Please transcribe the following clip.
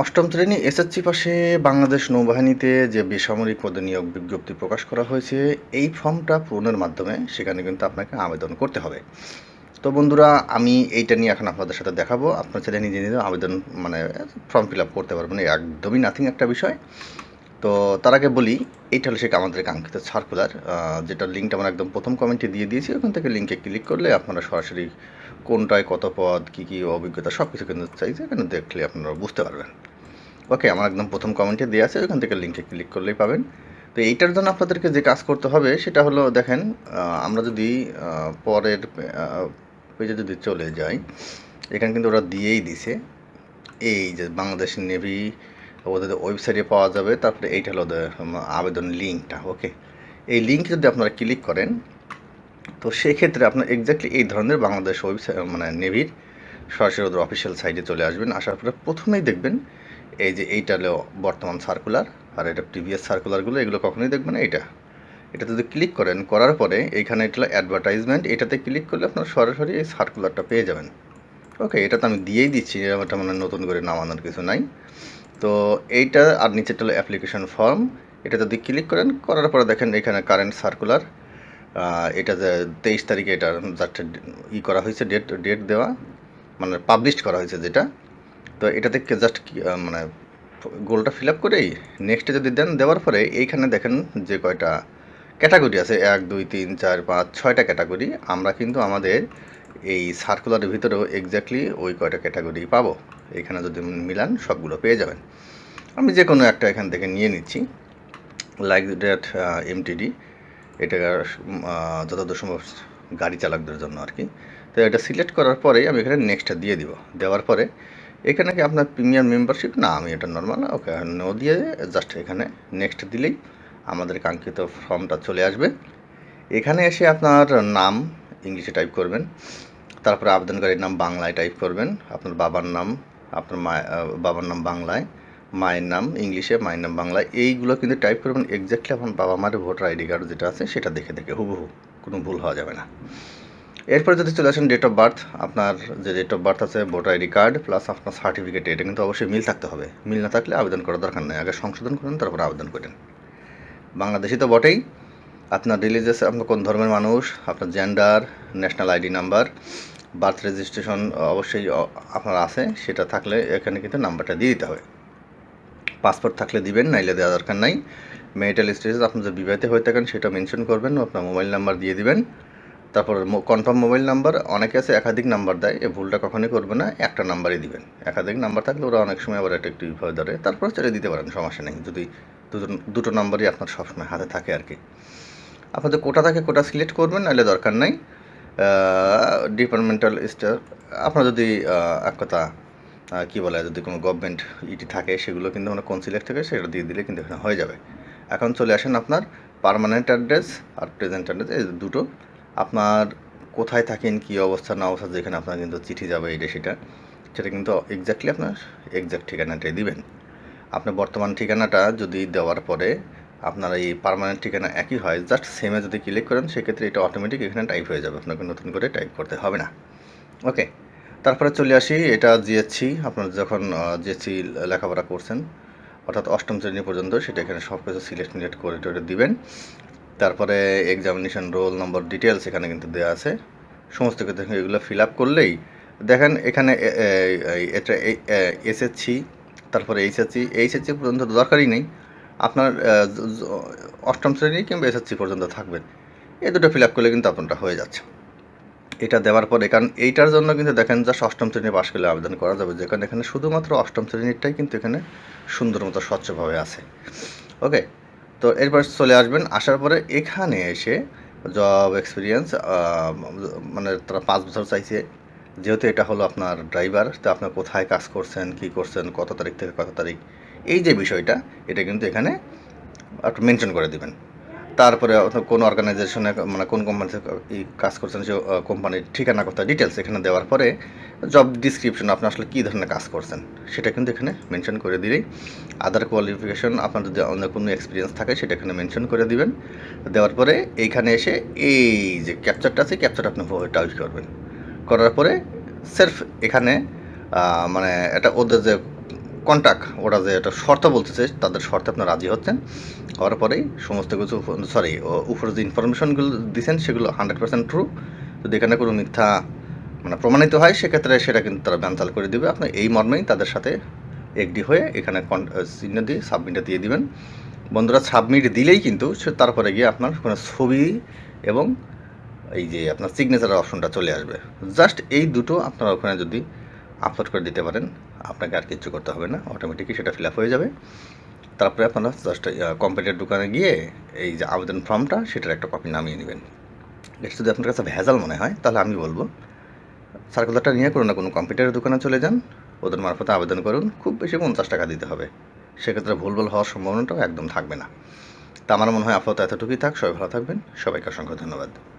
অষ্টম শ্রেণি এসএসসি পাশে বাংলাদেশ নৌবাহিনীতে যে বেসামরিক পদে নিয়োগ বিজ্ঞপ্তি প্রকাশ করা হয়েছে, এই ফর্মটা পূরণের মাধ্যমে সেখানে কিন্তু আপনাকে আবেদন করতে হবে। তো বন্ধুরা, আমি এইটা নিয়ে এখন আপনাদের সাথে দেখাবো। আপনার ছেলে নিজে নিজে আবেদন মানে ফর্ম ফিল আপ করতে পারবেন। একদমই নাথিং একটা বিষয়। তো তার আগে বলি, এইটা হলো সে আমাদের কাঙ্ক্ষিত সার্কুলার যেটা লিঙ্কটা আমরা একদম প্রথম কমেন্টে দিয়ে দিয়েছি। ওখান থেকে লিঙ্কে ক্লিক করলে আপনারা সরাসরি কোনটায় কত পদ, কী কী অভিজ্ঞতা সব কিছু কিন্তু চাইছে, এখানে দেখলে আপনারা বুঝতে পারবেন। ওকে আমার একদম প্রথম কমেন্টে দেওয়া আছে, ওখান থেকে লিঙ্কে ক্লিক করলেই পাবেন। তো এইটার জন্য আপনাদেরকে যে কাজ করতে হবে, সেটা হলো দেখেন আমরা যদি পরের পেজে যদি চলে যাই, এখানে কিন্তু ওরা দিয়েই দিছে। এই যে বাংলাদেশ নেভি ওদের ওয়েবসাইটে পাওয়া যাবে। তারপরে এইটা হলো ওদের আবেদন লিঙ্কটা ওকে এই লিঙ্ক যদি আপনারা ক্লিক করেন, তো সেক্ষেত্রে আপনার এক্স্যাক্টলি এই ধরনের বাংলাদেশ ওয়েবসাইট মানে নেভির সরাসরি ওদের অফিসিয়াল সাইটে চলে আসবেন। আসার পরে প্রথমেই দেখবেন, এই যে এইটা হলো বর্তমান সার্কুলার আর এটা প্রিভিয়াস সার্কুলারগুলো এগুলো কখনোই দেখবেন এটা এটা যদি ক্লিক করেন, করার পরে এইখানে এটা অ্যাডভার্টাইজমেন্ট এটাতে ক্লিক করলে আপনার সরাসরি এই সার্কুলারটা পেয়ে যাবেন। ওকে এটা তো আমি দিয়েই দিচ্ছি, এটা মানে নতুন করে নামানোর কিছু নাই। তো এইটা আর নিচেটা হলো অ্যাপ্লিকেশন ফর্ম এটা যদি ক্লিক করেন, করার পরে দেখেন এখানে কারেন্ট সার্কুলার এটা যে তেইশ তারিখে এটা জাস্ট ই করা হয়েছে ডেট ডেট দেওয়া। মানে পাবলিশ করা হয়েছে যেটা। তো এটাতে জাস্ট মানে গোলটা ফিল আপ করেই নেক্সটে যদি দেন, দেওয়ার পরে এইখানে দেখেন যে কয়টা ক্যাটাগরি আছে। এক, দুই, তিন, চার, পাঁচ, ছয়টা ক্যাটাগরি আমরা কিন্তু আমাদের এই সার্কুলারের ভিতরেও এক্স্যাক্টলি ওই কয়টা ক্যাটাগরি পাবো। এখানে যদি মিলান, সবগুলো পেয়ে যাবেন। আমি যে কোনো একটা এখান থেকে নিয়ে নিচ্ছি। লাইক দ্যাট এমটিডি এটা যতদূর সম্ভব গাড়ি চালকদের জন্য আর কি। তো এটা সিলেক্ট করার পরেই আমি এখানে নেক্সটটা দিয়ে দিব। দেওয়ার পরে এখানে কি আপনার প্রিমিয়াম মেম্বারশিপ না, আমি এটা নর্মাল ওকে নো দিয়ে জাস্ট এখানে নেক্সট দিলেই আমাদের কাঙ্ক্ষিত ফর্মটা চলে আসবে। এখানে এসে আপনার নাম ইংলিশে টাইপ করবেন, তারপরে আবেদনকারীর নাম বাংলায় টাইপ করবেন, আপনার বাবার নাম আপনার মা বাবার নাম বাংলায়, মায়ের নাম ইংলিশে, মায়ের নাম বাংলায়, এইগুলো কিন্তু টাইপ করবেন এক্স্যাক্টলি আপনার বাবা মায়ের ভোটার আইডি কার্ড যেটা আছে সেটা দেখে দেখে হুবহু কোনো ভুল হওয়া যাবে না। এরপরে যদি চলে আসেন ডেট অফ বার্থ আপনার যে ডেট অফ বার্থ আছে ভোটার আইডি কার্ড প্লাস আপনার সার্টিফিকেট এটা কিন্তু অবশ্যই মিল থাকতে হবে। মিল না থাকলে আবেদন করার দরকার নেই। আগে সংশোধন করেন, তারপর আবেদন করেন। বাংলাদেশি তো বটেই। আপনার রিলিজিয়াস আপনার কোন ধর্মের মানুষ, আপনার gender national ID number birth registration অবশ্যই আপনার আছে, সেটা থাকলে এখানে কিন্তু নাম্বারটা দিয়ে দিতে হবে। পাসপোর্ট থাকলে দিবেন, নাইলে দেওয়া দরকার নাই। মেরিটাল স্টেটাস আপনি যে বিবাহিত হয়ে থাকেন, সেটা মেনশন করবেন, আপনার মোবাইল নাম্বার দিয়ে দিবেন। তারপর কনফার্ম মোবাইল নাম্বার, অনেকে আছে একাধিক নাম্বার দেয়, এ ভুলটা কখনোই করবে না, একটা নাম্বারই দিবেন। একাধিক নাম্বার থাকলে ওরা অনেক সময় আবার এটা একটু বিভয় ধরে, তারপরে চলে দিতে পারেন, সমস্যা নেই, যদি দুটো দুটো নাম্বারই আপনার সবসময় হাতে থাকে আর কি। আপনাদের কোটা থাকে, কোটা সিলেক্ট করবেন নাহলে দরকার নাই। ডিপার্টমেন্টাল স্টার আপনার যদি এক কথা কী বলে, যদি কোনো গভর্নমেন্ট ইটি থাকে, সেগুলো কিন্তু আমরা কোন সিলেক্ট থাকে, সেটা দিয়ে দিলে কিন্তু এখানে হয়ে যাবে। এখন চলে আসেন আপনার পার্মানেন্ট অ্যাড্রেস আর প্রেজেন্ট অ্যাড্রেস এই দুটো। আপনার কোথায় থাকেন, কী অবস্থা, না অবস্থা, যেখানে আপনার কিন্তু চিঠি যাবে এটা সেটা সেটা কিন্তু এক্স্যাক্টলি আপনার এক্স্যাক্ট ঠিকানাটাই দিবেন। আপনার বর্তমান ঠিকানাটা যদি দেওয়ার পরে আপনার এই পার্মানেন্ট ঠিকানা একই হয় জাস্ট সেমে যদি ক্লিক করেন, সেক্ষেত্রে এটা অটোমেটিক এখানে টাইপ হয়ে যাবে, আপনাকে নতুন করে টাইপ করতে হবে না। ওকে তারপরে চলে আসি, এটা জিএসসি আপনার যখন জিএসসি লেখাপড়া করছেন, অর্থাৎ অষ্টম শ্রেণি পর্যন্ত, সেটা এখানে সব কিছু সিলেক্ট মিলেক্ট করে টোরে দিবেন। তারপরে এক্সামিনেশন রোল নম্বর ডিটেলস এখানে কিন্তু দেওয়া আছে। সমস্ত কিছু এগুলো ফিল আপ করলেই, দেখেন এখানে এটা এসএসসি, তারপরে এইচএসসি এইচএসসি পর্যন্ত দরকারই নেই। আপনার অষ্টম শ্রেণি কিংবা এসএসসি পর্যন্ত থাকবেন। এই দুটো ফিল আপ করলে কিন্তু আপনারটা হয়ে যাচ্ছে। এটা দেওয়ার পরে, কারণ এইটার জন্য কিন্তু দেখেন যা অষ্টম শ্রেণি পাশ করলে আবেদন করা যাবে যেখানে এখানে শুধুমাত্র অষ্টম শ্রেণীরটাই কিন্তু এখানে সুন্দর মতো স্বচ্ছভাবে আছে। ওকে তো এরপর চলে আসবেন। আসার পরে এখানে এসে জব এক্সপিরিয়েন্স মানে তারা পাঁচ বছর চাইছে। যেহেতু এটা হলো আপনার ড্রাইভার তো আপনার কোথায় কাজ করছেন, কি করছেন, কত তারিখ থেকে কত তারিখ? এই যে বিষয়টা, এটা কিন্তু এখানে একটু মেনশন করে দিবেন। তারপরে কোন অর্গানাইজেশনে মানে কোন কোম্পানিতে কাজ করছেন, সে কোম্পানির ঠিকানা কথা ডিটেলস এখানে দেওয়ার পরে জব ডিসক্রিপশন আপনি আসলে কী ধরনের কাজ করছেন, সেটা কিন্তু এখানে মেনশন করে দিলেই। আদার কোয়ালিফিকেশন আপনার যদি অন্য কোনো এক্সপিরিয়েন্স থাকে, সেটা এখানে মেনশন করে দিবেন। দেওয়ার পরে এইখানে এসে এই যে ক্যাপচারটা আছে ক্যাপচার আপনি টাইপ করবেন। করার পরে সেলফ এখানে মানে এটা ওদের যে কন্ট্যাক্ট ওরা যে একটা শর্ত বলতেছে, তাদের শর্তে আপনার রাজি হচ্ছেন। হওয়ার পরেই সমস্ত কিছু সরি উপরে যে ইনফরমেশনগুলো দিচ্ছেন সেগুলো হান্ড্রেড পার্সেন্ট ট্রু যদি এখানে কোনো মিথ্যা মানে প্রমাণিত হয়, সেক্ষেত্রে সেটা কিন্তু তারা ব্যানসাল করে দেবে। আপনি এই মর্মেই তাদের সাথে এগ্রি হয়ে এখানে চিহ্ন দিয়ে সাবমিটটা দিয়ে দিবেন। বন্ধুরা সাবমিট দিলেই কিন্তু সে তারপরে গিয়ে আপনার কোনো ছবি এবং এই যে আপনার সিগনেচারের অপশনটা চলে আসবে। জাস্ট এই দুটো আপনারা ওখানে যদি আপলোড করে দিতে পারেন আপনাকে আর কিছু করতে হবে না। অটোমেটিকই সেটা ফিল আপ হয়ে যাবে। তারপরে আপনারা জাস্ট কম্পিউটার দোকানে গিয়ে এই যে আবেদন ফর্মটা, সেটার একটা কপি নামিয়ে নেবেন। এটা যদি আপনার কাছে ভেজাল মনে হয়, তাহলে আমি বলব সার্কুলারটা নিয়ে কোনো না কোনো কম্পিউটারের দোকানে চলে যান, ওদের মারফতে আবেদন করুন। খুব বেশি পঞ্চাশ টাকা দিতে হবে। সেক্ষেত্রে ভুলভাল হওয়ার সম্ভাবনাটাও একদম থাকবে না। তা আমার মনে হয় আপাতত এতটুকুই থাক। সবাই ভালো থাকবেন। সবাইকে অসংখ্য ধন্যবাদ।